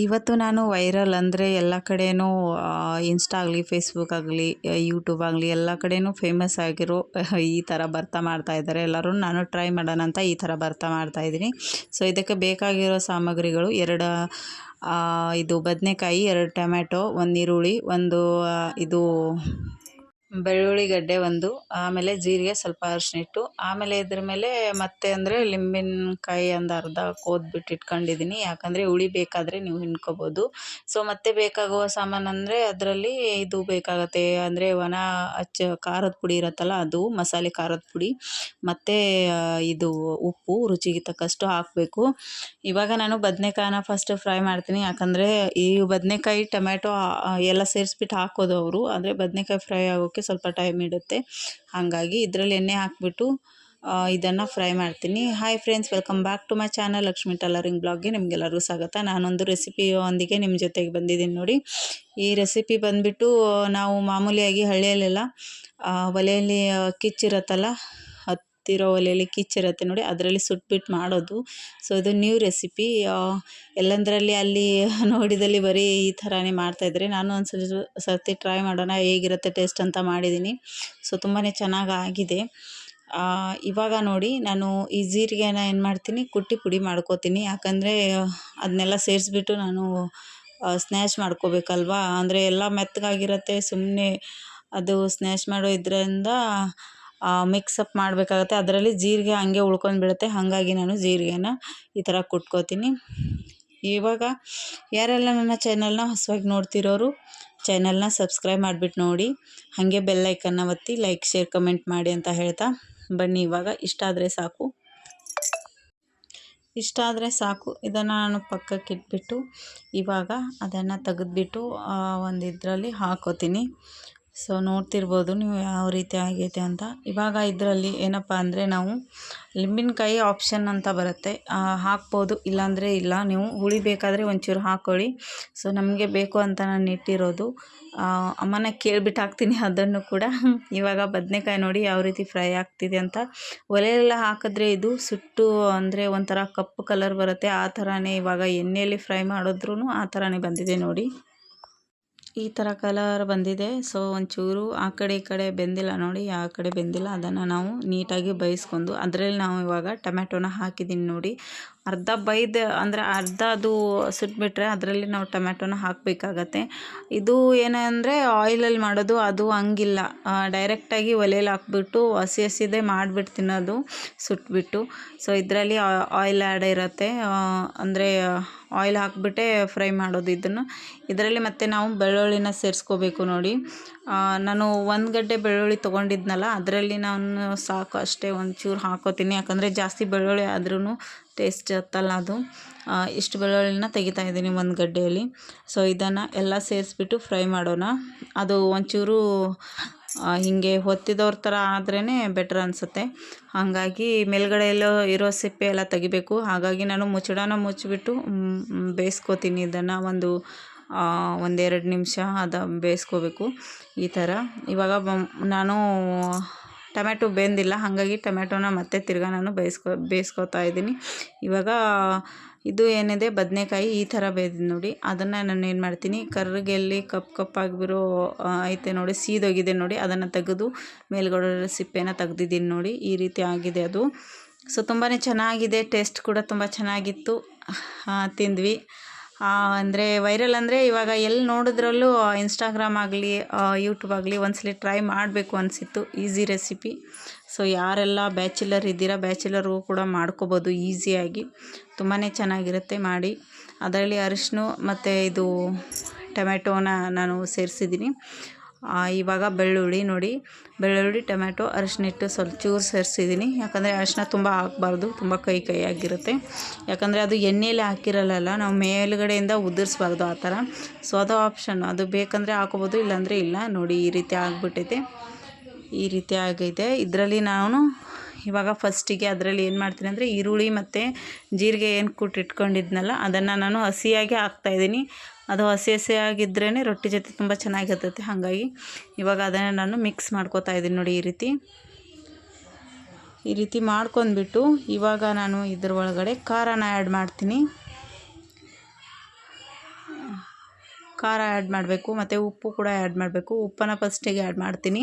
ಇವತ್ತು ನಾನು ವೈರಲ್ ಅಂದರೆ ಎಲ್ಲ ಕಡೆಯೂ ಇನ್ಸ್ಟಾ ಆಗಲಿ ಫೇಸ್ಬುಕ್ ಆಗಲಿ ಯೂಟ್ಯೂಬ್ ಆಗಲಿ ಎಲ್ಲ ಕಡೆಯೂ ಫೇಮಸ್ ಆಗಿರೋ ಈ ಥರ ಭರ್ತ ಮಾಡ್ತಾ ಇದ್ದಾರೆ. ಎಲ್ಲರೂ ನಾನು ಟ್ರೈ ಮಾಡೋಣ ಅಂತ ಈ ಥರ ಭರ್ತ ಮಾಡ್ತಾ ಇದ್ದೀನಿ. ಸೊ ಇದಕ್ಕೆ ಬೇಕಾಗಿರೋ ಸಾಮಗ್ರಿಗಳು ಎರಡು ಇದು ಬದನೆಕಾಯಿ, ಎರಡು ಟೊಮ್ಯಾಟೊ, ಒಂದು ಈರುಳ್ಳಿ, ಒಂದು ಇದು ಬೆಳ್ಳುಳ್ಳಿ ಗಡ್ಡೆ ಒಂದು, ಆಮೇಲೆ ಜೀರಿಗೆ ಸ್ವಲ್ಪ ಅರಿಶಿನ ಇಟ್ಟು, ಆಮೇಲೆ ಇದ್ರ ಮೇಲೆ ಮತ್ತೆ ಅಂದರೆ ಲಿಂಬಿನಕಾಯಿ ಒಂದು ಅರ್ಧ ಕೋದ್ಬಿಟ್ಟು ಇಟ್ಕೊಂಡಿದ್ದೀನಿ ಯಾಕಂದರೆ ಹುಳಿ ಬೇಕಾದರೆ ನೀವು ಹಿಂಡ್ಕೊಬೋದು. ಸೊ ಮತ್ತೆ ಬೇಕಾಗುವ ಸಾಮಾನು ಅಂದರೆ ಅದರಲ್ಲಿ ಇದು ಬೇಕಾಗತ್ತೆ. ಅಂದರೆ ಒಣ ಹಚ್ಚ ಖಾರದ ಪುಡಿ ಇರುತ್ತಲ್ಲ, ಅದು ಮಸಾಲೆ ಖಾರದ ಪುಡಿ. ಮತ್ತು ಇದು ಉಪ್ಪು ರುಚಿಗೆ ತಕ್ಕಷ್ಟು ಹಾಕಬೇಕು. ಇವಾಗ ನಾನು ಬದನೆಕಾಯನ್ನ ಫಸ್ಟ್ ಫ್ರೈ ಮಾಡ್ತೀನಿ. ಯಾಕಂದರೆ ಈ ಬದನೆಕಾಯಿ, ಟೊಮ್ಯಾಟೊ ಎಲ್ಲ ಸೇರಿಸ್ಬಿಟ್ಟು ಹಾಕೋದು ಅವರು. ಆದರೆ ಬದನೆಕಾಯಿ ಫ್ರೈ ಆಗೋಕ್ಕೆ ಸ್ವಲ್ಪ ಟೈಮ್ ಇಡುತ್ತೆ. ಹಾಗಾಗಿ ಇದರಲ್ಲಿ ಎಣ್ಣೆ ಹಾಕಿಬಿಟ್ಟು ಇದನ್ನು ಫ್ರೈ ಮಾಡ್ತೀನಿ. Hi friends welcome back to my channel Lakshmi tailoring ಬ್ಲಾಗ್ಗೆ ನಿಮಗೆಲ್ಲರಿಗೂ ಸ್ವಾಗತ. ನಾನೊಂದು ರೆಸಿಪಿಯೊಂದಿಗೆ ನಿಮ್ಮ ಜೊತೆಗೆ ಬಂದಿದ್ದೀನಿ ನೋಡಿ. ಈ ರೆಸಿಪಿ ಬಂದುಬಿಟ್ಟು, ನಾವು ಮಾಮೂಲಿಯಾಗಿ ಹಳ್ಳಿಯಲ್ಲೆಲ್ಲ ಒಲೆಯಲ್ಲಿ ಕಿಚ್ಚಿರುತ್ತಲ್ಲ ಹತ್ತಿರೋ ಒಲೆಯಲ್ಲಿ ಕಿಚ್ಚಿರುತ್ತೆ ನೋಡಿ, ಅದರಲ್ಲಿ ಸುಟ್ಬಿಟ್ಟು ಮಾಡೋದು. ಸೊ ಇದು ನ್ಯೂ ರೆಸಿಪಿ ಎಲ್ಲಂದರಲ್ಲಿ ಅಲ್ಲಿ ನೋಡಿದಲ್ಲಿ ಬರೀ ಈ ಥರನೇ ಮಾಡ್ತಾಯಿದ್ರೆ ನಾನು ಒಂದು ಸರ್ತಿ ಟ್ರೈ ಮಾಡೋಣ, ಹೇಗಿರುತ್ತೆ ಟೇಸ್ಟ್ ಅಂತ ಮಾಡಿದ್ದೀನಿ ಸೊ ತುಂಬಾ ಚೆನ್ನಾಗಿ ಆಗಿದೆ. ಇವಾಗ ನೋಡಿ, ನಾನು ಈ ಜೀರಿಗೆನ ಏನು ಮಾಡ್ತೀನಿ, ಕುಟ್ಟಿ ಪುಡಿ ಮಾಡ್ಕೋತೀನಿ. ಯಾಕಂದರೆ ಅದನ್ನೆಲ್ಲ ಸೇರಿಸ್ಬಿಟ್ಟು ನಾನು ಸ್ನ್ಯಾಶ್ ಮಾಡ್ಕೋಬೇಕಲ್ವಾ? ಅಂದರೆ, ಎಲ್ಲ ಮೆತ್ತಗಾಗಿರುತ್ತೆ ಸುಮ್ಮನೆ ಅದು ಸ್ನ್ಯಾಶ್ ಮಾಡೋ ಇದರಿಂದ ಮಿಕ್ಸಪ್ ಮಾಡಬೇಕಾಗತ್ತೆ. ಅದರಲ್ಲಿ ಜೀರಿಗೆ ಹಂಗೆ ಉಳ್ಕೊಂಡು ಬಿಡುತ್ತೆ. ಹಾಗಾಗಿ ನಾನು ಜೀರಿಗೆನ ಈ ಥರ ಕುಟ್ಕೋತೀನಿ. ಇವಾಗ ಯಾರೆಲ್ಲ ನನ್ನ ಚಾನಲ್ನ ಹೊಸವಾಗಿ ನೋಡ್ತಿರೋರು ಚಾನಲ್ನ ಸಬ್ಸ್ಕ್ರೈಬ್ ಮಾಡಿಬಿಟ್ಟು ನೋಡಿ. ಹಾಗೆ ಬೆಲ್ಲೈಕನ್ನ ಒತ್ತಿ ಲೈಕ್ ಶೇರ್ ಕಮೆಂಟ್ ಮಾಡಿ ಅಂತ ಹೇಳ್ತಾ ಬನ್ನಿ ಇವಾಗ. ಇಷ್ಟ ಆದರೆ ಸಾಕು. ಇಷ್ಟ ಆದರೆ ಸಾಕು. ಇದನ್ನು ನಾನು ಪಕ್ಕಕ್ಕೆ ಇಟ್ಬಿಟ್ಟು ಇವಾಗ ಅದನ್ನು ತೆಗೆದ್ಬಿಟ್ಟು ಒಂದು ಇದರಲ್ಲಿ ಹಾಕೋತೀನಿ. ಸೊ ನೋಡ್ತಿರ್ಬೋದು ನೀವು ಯಾವ ರೀತಿ ಆಗೈತೆ ಅಂತ. ಇವಾಗ ಇದರಲ್ಲಿ ಏನಪ್ಪ ಅಂದರೆ ನಾವು ಲಿಂಬಿನಕಾಯಿ ಆಪ್ಷನ್ ಅಂತ ಬರುತ್ತೆ. ಹಾಕ್ಬೋದು, ಇಲ್ಲಾಂದರೆ ಇಲ್ಲ. ನೀವು ಹುಳಿ ಬೇಕಾದರೆ ಒಂಚೂರು ಹಾಕ್ಕೊಳ್ಳಿ ಸೊ ನಮಗೆ ಬೇಕು ಅಂತ ನಾನು ಇಟ್ಟಿರೋದು. ಅಮ್ಮನ ಕೇಳಿಬಿಟ್ಟು ಹಾಕ್ತೀನಿ ಅದನ್ನು ಕೂಡ. ಇವಾಗ ಬದನೆಕಾಯಿ ನೋಡಿ ಯಾವ ರೀತಿ ಫ್ರೈ ಆಗ್ತಿದೆ ಅಂತ. ಒಲೆಯೆಲ್ಲ ಹಾಕಿದ್ರೆ ಇದು ಸುಟ್ಟು ಅಂದರೆ ಒಂಥರ ಕಪ್ಪು ಕಲರ್ ಬರುತ್ತೆ. ಆ ಥರನೇ ಇವಾಗ ಎಣ್ಣೆಯಲ್ಲಿ ಫ್ರೈ ಮಾಡಿದ್ರೂ ಆ ಥರನೇ ಬಂದಿದೆ ನೋಡಿ. ಈ ಥರ ಕಲರ್ ಬಂದಿದೆ. ಸೊ ಒಂಚೂರು ಆ ಕಡೆ ಈ ಕಡೆ ಬೆಂದಿಲ್ಲ ನೋಡಿ, ಆ ಕಡೆ ಬೆಂದಿಲ್ಲ. ಅದನ್ನು ನಾವು ನೀಟಾಗಿ ಬೇಯಿಸ್ಕೊಂಡು, ಅದರಲ್ಲಿ ನಾವು ಇವಾಗ ಟೊಮೆಟೊನ ಹಾಕಿದ್ದೀನಿ ನೋಡಿ. ಅರ್ಧ ಬೈದು ಅಂದರೆ ಅರ್ಧ ಅದು ಸುಟ್ಬಿಟ್ರೆ ಅದರಲ್ಲಿ ನಾವು ಟೊಮ್ಯಾಟೊನ ಹಾಕಬೇಕಾಗತ್ತೆ. ಇದು ಏನಂದರೆ ಆಯಿಲಲ್ಲಿ ಮಾಡೋದು ಅದು ಹಂಗಿಲ್ಲ. ಡೈರೆಕ್ಟಾಗಿ ಒಲೆಯಲ್ಲಿ ಹಾಕ್ಬಿಟ್ಟು ಹಸಿ ಹಸಿದೇ ಮಾಡಿಬಿಟ್ಟು ತಿನ್ನೋದು ಸುಟ್ಬಿಟ್ಟು. ಸೊ ಇದರಲ್ಲಿ ಆಯಿಲ್ ಆ್ಯಡ್ ಇರುತ್ತೆ. ಅಂದರೆ ಆಯಿಲ್ ಹಾಕ್ಬಿಟ್ಟೆ ಫ್ರೈ ಮಾಡೋದು ಇದನ್ನು. ಇದರಲ್ಲಿ ಮತ್ತೆ ನಾವು ಬೆಳ್ಳುಳ್ಳಿನ ಸೇರಿಸ್ಕೋಬೇಕು ನೋಡಿ. ನಾನು ಒಂದು ಗಡ್ಡೆ ಬೆಳ್ಳುಳ್ಳಿ ತೊಗೊಂಡಿದ್ನಲ್ಲ, ಅದರಲ್ಲಿ ನಾನು ಸಾಕು ಅಷ್ಟೇ ಒಂಚೂರು ಹಾಕೋತೀನಿ. ಯಾಕಂದರೆ ಜಾಸ್ತಿ ಬೆಳ್ಳುಳ್ಳಿ ಆದ್ರೂ ಟೇಸ್ಟ್ ಹತ್ತಲ್ಲ ಅದು. ಇಷ್ಟು ಬೆಳ್ಳುಳ್ಳಿನ ತೆಗಿತಾ ಇದ್ದೀನಿ ಒಂದು ಗಡ್ಡೆಯಲ್ಲಿ. ಸೊ ಇದನ್ನು ಎಲ್ಲ ಸೇರಿಸ್ಬಿಟ್ಟು ಫ್ರೈ ಮಾಡೋಣ. ಅದು ಒಂಚೂರು ಹೀಗೆ ಹೊತ್ತಿದವ್ರ ಥರ ಆದ್ರೇ ಬೆಟ್ರ್ ಅನಿಸುತ್ತೆ. ಹಾಗಾಗಿ ಮೇಲ್ಗಡೆಯಲ್ಲೋ ಇರೋ ಸಿಪ್ಪೆ ಎಲ್ಲ ತೆಗಿಬೇಕು. ಹಾಗಾಗಿ ನಾನು ಮುಚ್ಚಡನ ಮುಚ್ಚಿಬಿಟ್ಟು ಬೇಯಿಸ್ಕೋತೀನಿ ಇದನ್ನು ಒಂದು ಒಂದೆರಡು ನಿಮಿಷ ಅದು ಬೇಯಿಸ್ಕೋಬೇಕು. ಈ ಥರ ಇವಾಗ ನಾನು ಟೊಮ್ಯಾಟೊ ಬೆಂದಿಲ್ಲ, ಹಾಗಾಗಿ ಟೊಮೆಟೊನ ಮತ್ತೆ ತಿರ್ಗಾ ನಾನು ಬೇಯಿಸ್ಕೊ, ಬೇಯಿಸ್ಕೊತಾ ಇದ್ದೀನಿ. ಇವಾಗ ಇದು ಏನಿದೆ, ಬದನೆಕಾಯಿ ಈ ಥರ ಬೇಯ್ದು ನೋಡಿ. ಅದನ್ನು ನಾನು ಏನು ಮಾಡ್ತೀನಿ, ಕರ್ರಿಗೆಲ್ಲಿ ಕಪ್ಪು ಕಪ್ಪಾಗಿಬಿರೋ ಐತೆ ನೋಡಿ, ಸೀದೋಗಿದೆ ನೋಡಿ, ಅದನ್ನು ತೆಗೆದು ಮೇಲ್ಗಡೆ ಸಿಪ್ಪೆನ ತೆಗ್ದಿದ್ದೀನಿ ನೋಡಿ, ಈ ರೀತಿ ಆಗಿದೆ ಅದು. ಸೊ ತುಂಬಾ ಚೆನ್ನಾಗಿದೆ, ಟೇಸ್ಟ್ ಕೂಡ ತುಂಬ ಚೆನ್ನಾಗಿತ್ತು. ತಿಂದ್ವಿ. ಅಂದರೆ ವೈರಲ್ ಅಂದರೆ ಇವಾಗ ಎಲ್ಲಿ ನೋಡಿದ್ರಲ್ಲೂ ಇನ್ಸ್ಟಾಗ್ರಾಮ್ ಆಗಲಿ ಯೂಟ್ಯೂಬ್ ಆಗಲಿ ಒಂದ್ಸಲ ಟ್ರೈ ಮಾಡಬೇಕು ಅನಿಸಿತ್ತು ಈಸಿ ರೆಸಿಪಿ ಸೊ ಯಾರೆಲ್ಲ ಬ್ಯಾಚುಲರ್ ಇದ್ದೀರಾ ಬ್ಯಾಚುಲರ್ಗೂ ಕೂಡ ಮಾಡ್ಕೋಬೋದು ಈಸಿಯಾಗಿ ತುಂಬಾ ಚೆನ್ನಾಗಿರುತ್ತೆ ಮಾಡಿ. ಅದರಲ್ಲಿ ಅರಿಶಿನ ಮತ್ತು ಇದು ಟೊಮೆಟೋನ ನಾನು ಸೇರಿಸಿದ್ದೀನಿ. ಇವಾಗ ಬೆಳ್ಳುಳ್ಳಿ ನೋಡಿ. ಬೆಳ್ಳುಳ್ಳಿ, ಟೊಮ್ಯಾಟೊ ಅರಿಶಿನ ಇಟ್ಟು ಸ್ವಲ್ಪ ಚೂರು ಸೇರಿಸಿದ್ದೀನಿ. ಯಾಕಂದರೆ ಅರಿಶಿನ ತುಂಬ ಹಾಕ್ಬಾರ್ದು ತುಂಬ ಕೈ ಕೈ ಆಗಿರುತ್ತೆ. ಯಾಕಂದರೆ ಅದು ಎಣ್ಣೆಯಲ್ಲಿ ಹಾಕಿರಲ್ಲ ನಾವು ಮೇಲುಗಡೆಯಿಂದ ಉದುರಿಸ್ಬಾರ್ದು ಆ ಥರ. ಸೊ ಅದು ಆಪ್ಷನ್ ಅದು ಬೇಕಂದರೆ ಹಾಕೋಬೋದು, ಇಲ್ಲಾಂದರೆ ಇಲ್ಲ. ನೋಡಿ, ಈ ರೀತಿ ಆಗಿಬಿಟ್ಟೈತೆ ಈ ರೀತಿ ಆಗೈತೆ. ಇದರಲ್ಲಿ ನಾನು ಇವಾಗ ಫಸ್ಟಿಗೆ ಅದರಲ್ಲಿ ಏನು ಮಾಡ್ತೀನಿ ಅಂದರೆ ಈರುಳ್ಳಿ ಮತ್ತು ಜೀರಿಗೆ ಏನು ಕುಟ್ಟಿಟ್ಕೊಂಡಿದ್ನಲ್ಲ ಅದನ್ನು ನಾನು ಹಸಿಯಾಗಿ ಹಾಕ್ತಾಯಿದ್ದೀನಿ ಅದು ಹಸಿ ಹಸಿಯಾಗಿದ್ರೇ ರೊಟ್ಟಿ ಜೊತೆ ತುಂಬ ಚೆನ್ನಾಗಿರ್ತೈತೆ ಹಾಗಾಗಿ ಇವಾಗ ಅದನ್ನು ನಾನು ಮಿಕ್ಸ್ ಮಾಡ್ಕೋತಾ ಇದ್ದೀನಿ ನೋಡಿ ಈ ರೀತಿ. ಈ ರೀತಿ ಮಾಡ್ಕೊಂಡ್ಬಿಟ್ಟು ಇವಾಗ ನಾನು ಇದ್ರ ಒಳಗಡೆ ಖಾರನ ಆ್ಯಡ್ ಮಾಡ್ತೀನಿ. ಖಾರ ಆ್ಯಡ್ ಮಾಡಬೇಕು, ಮತ್ತು ಉಪ್ಪು ಕೂಡ ಆ್ಯಡ್ ಮಾಡಬೇಕು. ಉಪ್ಪನ್ನು ಫಸ್ಟಿಗೆ ಆ್ಯಡ್ ಮಾಡ್ತೀನಿ.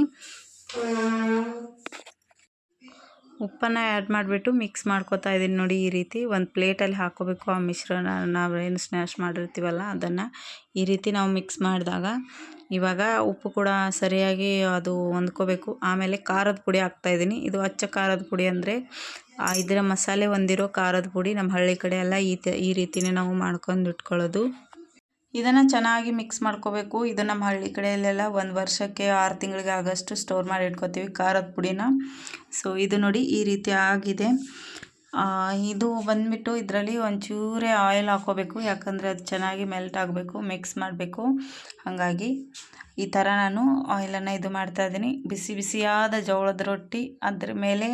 ಉಪ್ಪನ್ನು ಆ್ಯಡ್ ಮಾಡಿಬಿಟ್ಟು ಮಿಕ್ಸ್ ಮಾಡ್ಕೊತಾ ಇದ್ದೀನಿ ನೋಡಿ ಈ ರೀತಿ. ಒಂದು ಪ್ಲೇಟಲ್ಲಿ ಹಾಕೋಬೇಕು ಆ ಮಿಶ್ರಣ. ನಾವೇನು ಸ್ನ್ಯಾಶ್ ಮಾಡಿರ್ತೀವಲ್ಲ ಅದನ್ನು ಈ ರೀತಿ ನಾವು ಮಿಕ್ಸ್ ಮಾಡಿದಾಗ ಇವಾಗ ಉಪ್ಪು ಕೂಡ ಸರಿಯಾಗಿ ಅದು ಹೊಂದ್ಕೋಬೇಕು. ಆಮೇಲೆ ಖಾರದ ಪುಡಿ ಹಾಕ್ತಾಯಿದ್ದೀನಿ ಇದು ಅಚ್ಚ ಖಾರದ ಪುಡಿ ಅಂದರೆ ಇದರ ಮಸಾಲೆ ಹೊಂದಿರೋ ಖಾರದ ಪುಡಿ ನಮ್ಮ ಹಳ್ಳಿ ಕಡೆ ಎಲ್ಲ ಈ ತ, ಈ ರೀತಿಯೇ ನಾವು ಮಾಡ್ಕೊಂಡು ಇಟ್ಕೊಳ್ಳೋದು. ಇದನ್ನು ಚೆನ್ನಾಗಿ ಮಿಕ್ಸ್ ಮಾಡ್ಕೋಬೇಕು. ಇದು ನಮ್ಮ ಹಳ್ಳಿ ಕಡೆಯಲ್ಲೆಲ್ಲ ಒಂದು ವರ್ಷಕ್ಕೆ ಆರು ತಿಂಗಳಿಗೆ ಆಗಷ್ಟು ಸ್ಟೋರ್ ಮಾಡಿ ಇಟ್ಕೋತೀವಿ ಖಾರದ ಪುಡಿನ. ಸೊ ಇದು ನೋಡಿ ಈ ರೀತಿ ಆಗಿದೆ. ಇದು ಬಂದುಬಿಟ್ಟು ಇದರಲ್ಲಿ ಒಂಚೂರೇ ಆಯಿಲ್ ಹಾಕೋಬೇಕು. ಯಾಕಂದರೆ ಅದು ಚೆನ್ನಾಗಿ ಮೆಲ್ಟ್ ಆಗಬೇಕು ಮಿಕ್ಸ್ ಮಾಡಬೇಕು. ಹಾಗಾಗಿ ಈ ಥರ ನಾನು ಆಯಿಲನ್ನು ಇದು ಮಾಡ್ತಾಯಿದ್ದೀನಿ ಬಿಸಿ ಬಿಸಿಯಾದ ಜೋಳದ ರೊಟ್ಟಿ. ಅದ್ರ ಮೇಲೆ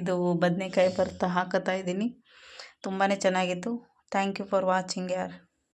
ಇದು ಬದನೆಕಾಯಿ ಬರ್ತಾ ಹಾಕೋತಾ ಇದ್ದೀನಿ. ತುಂಬಾ ಚೆನ್ನಾಗಿತ್ತು. ಥ್ಯಾಂಕ್ ಯು ಫಾರ್ ವಾಚಿಂಗ್ ಯಾರ್.